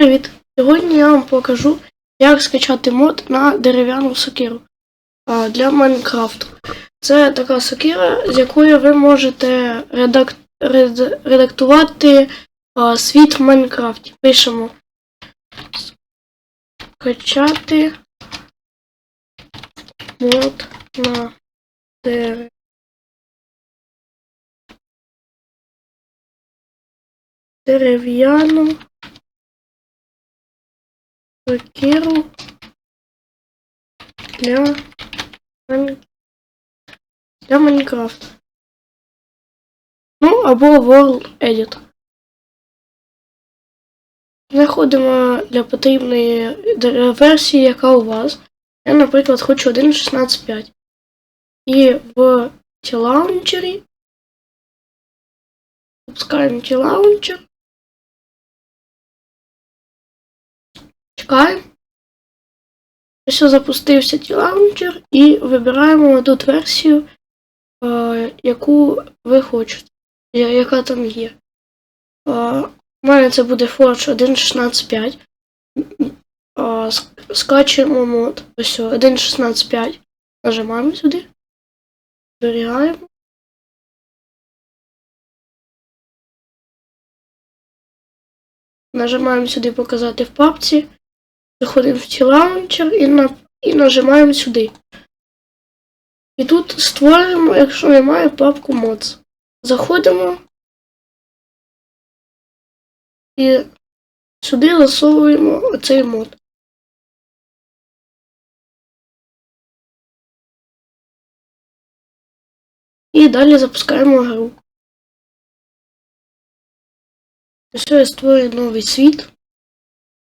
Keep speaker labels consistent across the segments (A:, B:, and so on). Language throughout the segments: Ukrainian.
A: Привіт! Сьогодні я вам покажу, як скачати мод на дерев'яну сокиру для Майнкрафту. Це така сокира, з якою ви можете редак... ред- редактувати а, світ в Майнкрафті. Пишемо скачати мод на дерев... дерев'яну сокиру для, для Майнкрафта. Ну, або World Edit. Знаходимо для потрібної версії, яка у вас. Я, наприклад, хочу 1.16.5. І в T-Launcher Запускаємо T-Launcher. Чекаємо. Ось запустився T-Launcher і вибираємо тут версію, е, яку ви хочете, яка там є. Е, у мене це буде Forge 1.16.5. Е, скачуємо мод. Ось 1.16.5. Нажимаємо сюди. Зберігаємо. Нажимаємо сюди показати в папці. Заходимо в ті лаунчер і, на, і нажимаємо сюди. І тут створюємо, якщо немає, папку mods. Заходимо і сюди засовуємо оцей мод. І далі запускаємо гру. Все, я створюю новий світ.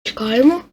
A: Чекаємо.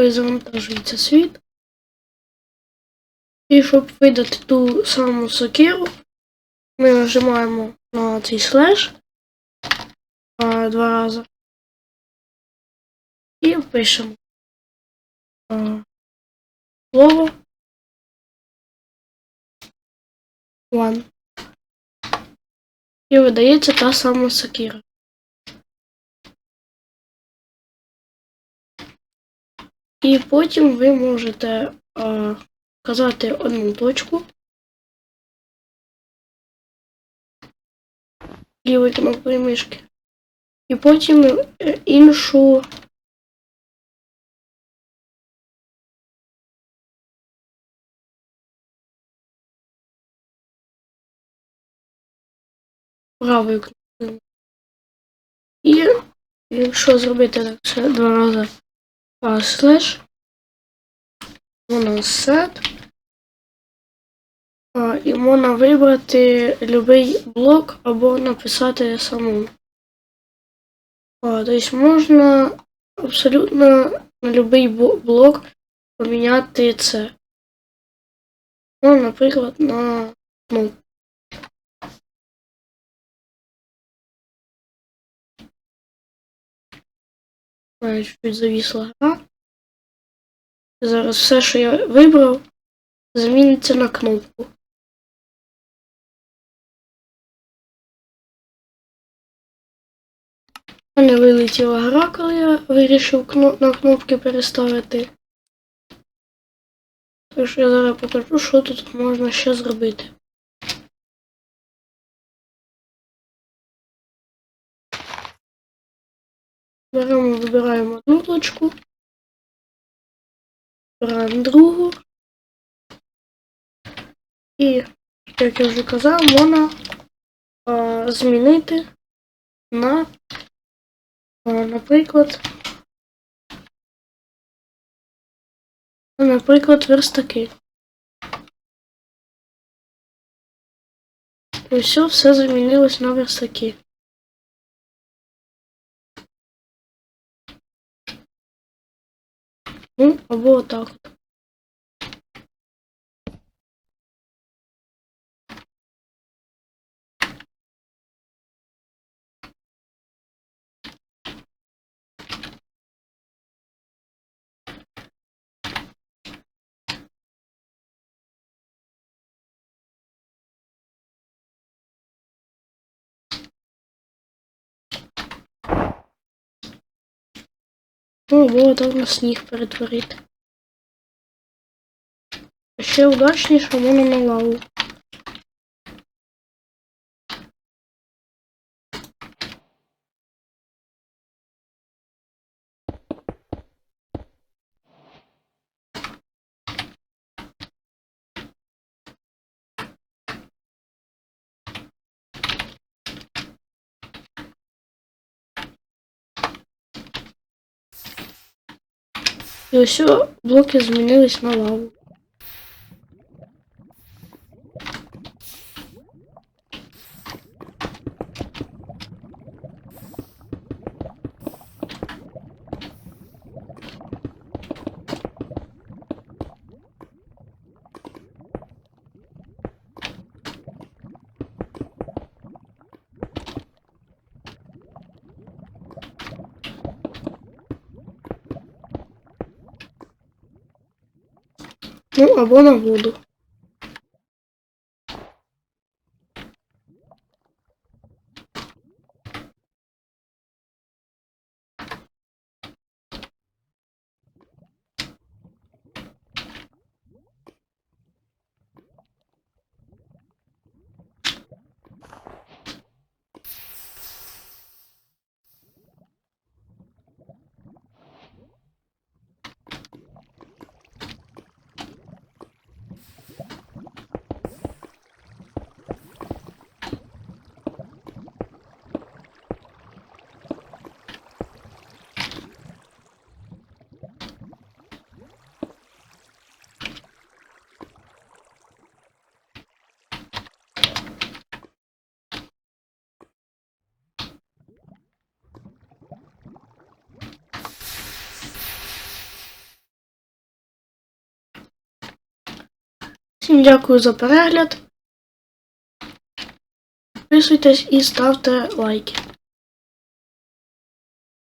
A: Ось завантажується світ. І щоб видати ту саму сокиру, ми нажимаємо на цей слеш а, два рази. І пишемо а, слово one. І видається та сама сокира. І потім ви можете е, вказати одну точку. Лівою кнопкою мишки. І потім е, іншу. Правою кнопкою. І якщо зробити так ще два рази а, слеш set і можна вибрати будь-який блок або написати самому. Тобто можна абсолютно на будь-який блок поміняти це. Ну, наприклад, на ну. Чуть завісла гра. Зараз все, що я вибрав, заміниться на кнопку. У мене вилетіла гра, коли я вирішив кно- на кнопки переставити. Тож я зараз покажу, що тут можна ще зробити. Беремо, вибираємо одну точку. Вибираємо другу. І, як я вже казав, можна а, змінити на, а, наприклад, наприклад, верстаки. І все, все замінилось на верстаки. Ну, або отак. Або так на сніг перетворити. Ще удачніше воно на лаву. І ось блоки змінились на лаву. Ну, або на воду. Всім дякую за перегляд. Підписуйтесь і ставте лайки.